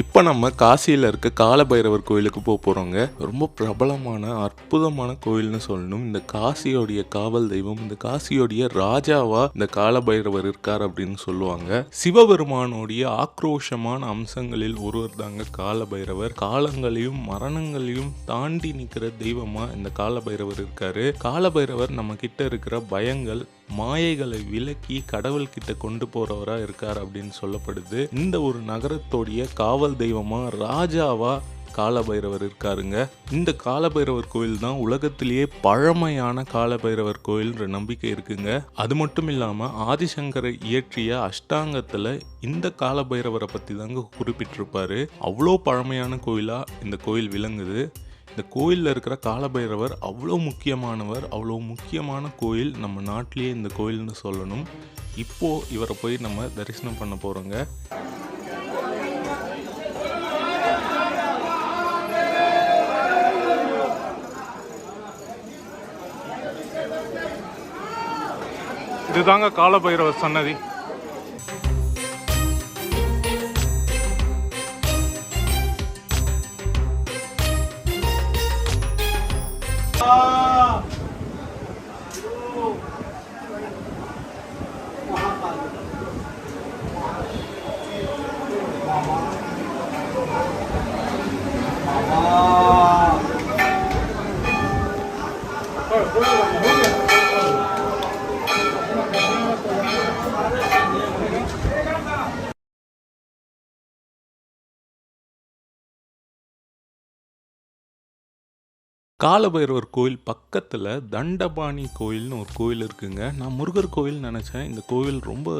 இப்போ நம்ம காசியில் இருக்க காலபைரவர் கோயிலுக்கு போக போகிறோங்க ரொம்ப பிரபலமான அற்புதமான கோயில்னு சொல்லணும். இந்த காசியோடைய காவல் தெய்வம் இந்த காசியோடைய ராஜாவா இந்த காலபைரவர் இருக்கார் அப்படின்னு சொல்லுவாங்க. சிவபெருமானுடைய ஆக்ரோஷமான அம்சங்களில் ஒருவர் தாங்க காலபைரவர். காலங்களையும் மரணங்களையும் தாண்டி நிற்கிற தெய்வமா இந்த காலபைரவர் இருக்காரு. காலபைரவர் நம்ம கிட்ட இருக்கிற பயங்கள் மாயைகளை விலக்கி கடவுள்கிட்ட கொண்டு போறவரா இருக்கார் அப்படின்னு சொல்லப்படுது. இந்த ஒரு நகரத்தோடைய காவல் தெய்வமா ராஜாவாக காலபைரவர் இருக்காருங்க. இந்த காலபைரவர் கோயில் தான் உலகத்திலேயே பழமையான காலபைரவர் கோயில்ன்ற நம்பிக்கை இருக்குங்க. அது மட்டும் இல்லாமல் ஆதிசங்கரை இயற்றிய அஷ்டாங்கத்தில் இந்த காலபைரவரை பற்றி தாங்க குறிப்பிட்டிருப்பாரு. அவ்வளோ பழமையான கோயிலா இந்த கோயில் விளங்குது. இந்த கோயிலில் இருக்கிற காலபைரவர் அவ்வளோ முக்கியமானவர் அவ்வளோ முக்கியமான கோயில் நம்ம நாட்டிலேயே இந்த கோயில்னு சொல்லணும். இப்போ இவரை போய் நம்ம தரிசனம் பண்ண போகிறோங்க இதுதாங்க காலபைரவர் சன்னதி காலபைரவர் கோயில் பக்கத்தில் தண்டபாணி கோயில்னு ஒரு கோயில் இருக்குங்க. நான் முருகர் கோயில் நினச்சேன். இந்த கோயில் ரொம்ப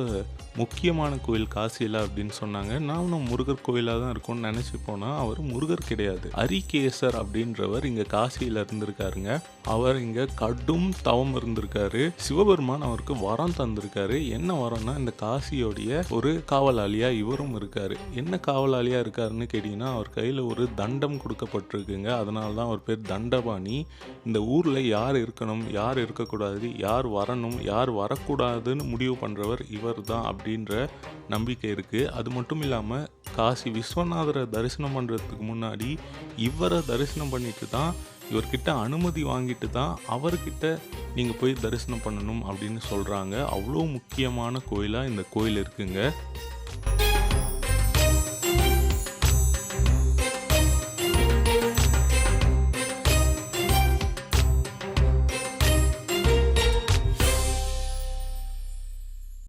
முக்கியமான கோயில் காசியில் அப்படின்னு சொன்னாங்க. நானும் முருகர் கோயிலாக தான் இருக்கும்னு நினச்சி போனால் அவர் முருகர் கிடையாது. அரிகேசர் அப்படின்றவர் இங்கே காசியில் இருந்திருக்காருங்க. அவர் இங்கே கடும் தவம் இருந்திருக்காரு. சிவபெருமான் அவருக்கு வரம் தந்திருக்காரு. என்ன வரம்னா இந்த காசியோடைய ஒரு காவலாளியாக இவரும் இருக்கார். என்ன காவலாளியாக இருக்காருன்னு கேட்டிங்கன்னா அவர் கையில் ஒரு தண்டம் கொடுக்கப்பட்டிருக்குங்க. அதனால தான் அவர் பேர் தண்டபாணி இந்த ஊரில் யார் இருக்கணும் யார் இருக்கக்கூடாது யார் வரணும் யார் வரக்கூடாதுன்னு முடிவு பண்ணுறவர் இவர் தான் அப்படின்ற நம்பிக்கை இருக்குது அது மட்டும் இல்லாமல் காசி விஸ்வநாதரை தரிசனம் பண்ணுறதுக்கு முன்னாடி இவரை தரிசனம் பண்ணிட்டு தான் இவர்கிட்ட அனுமதி வாங்கிட்டு தான் அவர்கிட்ட நீங்கள் போய் தரிசனம் பண்ணணும் அப்படின்னு சொல்கிறாங்க அவ்வளோ முக்கியமான கோயிலாக இந்த கோயில் இருக்குங்க.